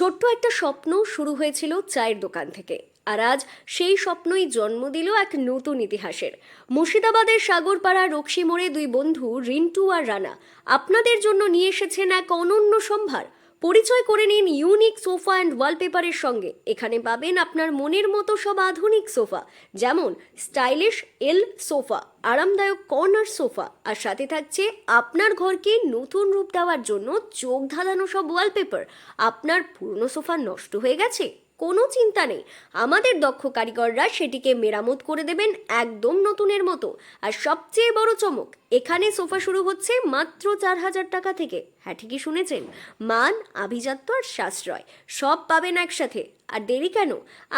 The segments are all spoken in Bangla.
ছোট্ট একটা স্বপ্ন শুরু হয়েছিল চায়ের দোকান থেকে। আর আজ সেই স্বপ্নই জন্ম দিল এক নতুন ইতিহাসের। মুর্শিদাবাদের সাগরপাড়া রক্সি মোড়ে দুই বন্ধু, রিন্টু আর রানা, আপনাদের জন্য নিয়ে এসেছেন এক অনন্য সম্ভার। পরিচয় করে নিন ইউনিক সোফা অ্যান্ড ওয়ালপেপারের সঙ্গে। এখানে পাবেন আপনার মনের মতো সব আধুনিক সোফা, যেমন স্টাইলিশ এল সোফা, আরামদায়ক কর্নার সোফা, আর সাথে থাকছে আপনার ঘরকে নতুন রূপ দেওয়ার জন্য চোখ ধাঁধানো সব ওয়ালপেপার। আপনার পুরনো সোফা নষ্ট হয়ে গেছে? কোনো চিন্তা নেই। আমাদের দক্ষ কারিগররা সেটিকে মেরামত করে দেবেন একদম নতুনের মতো। আর সবচেয়ে বড় চমক, এখানে সোফা শুরু হচ্ছে মাত্র চার হাজার টাকা থেকে। হ্যাঁ ঠিকই শুনেছেন। মান, আভিজাত্য আর সাশ্রয়, সব পাবেন একসাথে। আর দেরি কেন?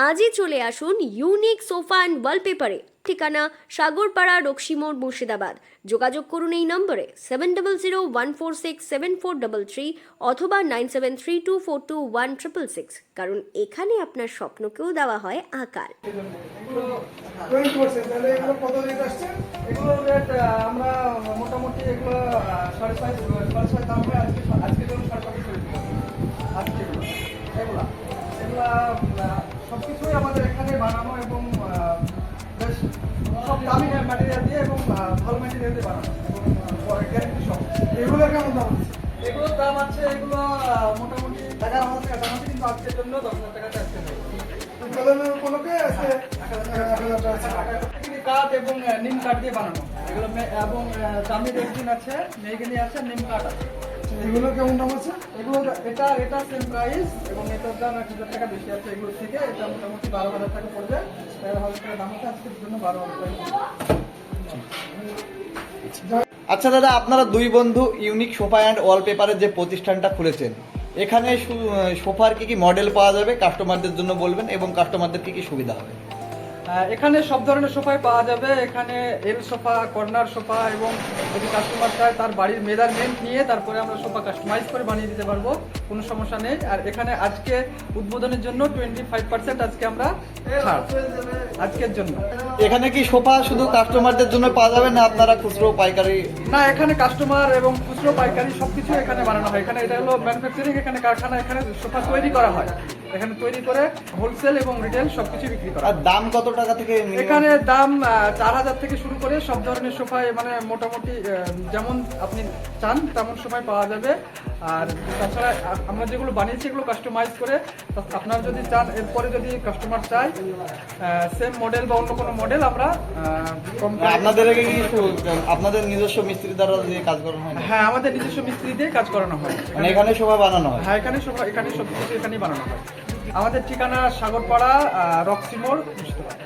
আজই চলে আসুন ইউনিক সোফা অ্যান্ড ওয়ালপেপারে। ঠিকানা সাগরপাড়া, রক্সিমোড়, মুর্শিদাবাদ। যোগাযোগ করুন এই নম্বরে seven double zero one four six seven four double three অথবা nine seven three two four two one triple six কারণ এখানে আপনার স্বপ্নকেও দেওয়া হয় আকার। মোটামুটি ভালো ম্যাটেরিয়াল বানানো এবং গ্যারেন্টি এগুলো কেমন দাম আছে? এগুলোর দাম আছে এগুলো মোটামুটি টাকা কিন্তু আজকের জন্য দশ হাজার টাকা নেই উৎপাদনের উপলক্ষে আছে। এগুলি কাঠ এবং নিম কাঠ দিয়ে বানানো। এগুলো এবং আহ, দামি রেক্সিন আছে মেগনি আছে নিম কাঠ আছে। এগুলো কেমন দাম আছে? এগুলো এটা এটা সেম প্রাইস এবং এটার দাম এক হাজার টাকা বেশি আছে এগুলোর থেকে। এটা মোটামুটি বারো হাজার টাকা পড়বে। তেরো হাজার টাকা দাম আছে আজকের জন্য বারো হাজার টাকা। আচ্ছা দাদা, আপনারা দুই বন্ধু ইউনিক সোফা অ্যান্ড ওয়ালপেপারের যে প্রতিষ্ঠানটা খুলেছেন, এখানে সোফার কি কি মডেল পাওয়া যাবে কাস্টমারদের জন্য বলবেন এবং কাস্টমারদের কি কি সুবিধা হবে? এখানে সব ধরনের সোফাই পাওয়া যাবে। এখানে এল সোফা কর্নার সোফা এবং যদি কাস্টমার চায় তার বাড়ির মেজারমেন্ট নিয়ে তারপরে আমরা সোফা কাস্টমাইজ করে বানিয়ে দিতে পারব। কোনো সমস্যা নেই। আর এখানে আজকে উদ্বোধনের জন্য টোয়েন্টি ফাইভ পার্সেন্ট আজকে আমরা ছাড়। আজকের জন্য। এখানে কি সোফা শুধু কাস্টমারদের জন্য পাওয়া যাবে না আপনারা খুচরো পাইকারি? না এখানে কাস্টমার এবং খুচরো পাইকারি সবকিছু এখানে বানানো হয়। এখানে এটা হলো ম্যানুফ্যাকচারিং এখানে কারখানা এখানে সোফা তৈরি করা হয়। এখানে তৈরি করে হোলসেল এবং রিটেল সবকিছু বিক্রি করা আর দাম কত টাকা থেকে এখানে দাম চার হাজার থেকে শুরু করে সব ধরনের সোফা মানে মোটামুটি যেমন আপনি চান তেমন সময় পাওয়া যাবে। আর তাছাড়া আমরা যেগুলো বানিয়েছি এগুলো কাস্টমাইজ করে আপনারা যদি চান এরপরে যদি কাস্টমার চায় সেম মডেল বা অন্য কোনো মডেল আমরা আপনাদের আপনাদের নিজস্ব মিস্ত্রি দ্বারা দিয়ে কাজ করানো হয়? হ্যাঁ আমাদের নিজস্ব মিস্ত্রি দিয়ে কাজ করানো হয়। মানে এখানে সোফা বানানো হয়? হ্যাঁ এখানে সব এখানে সব কিছু এখানেই বানানো হয়। আমাদের ঠিকানা সাগরপাড়া রক্সিমোড় মুর্শিদাবাদ।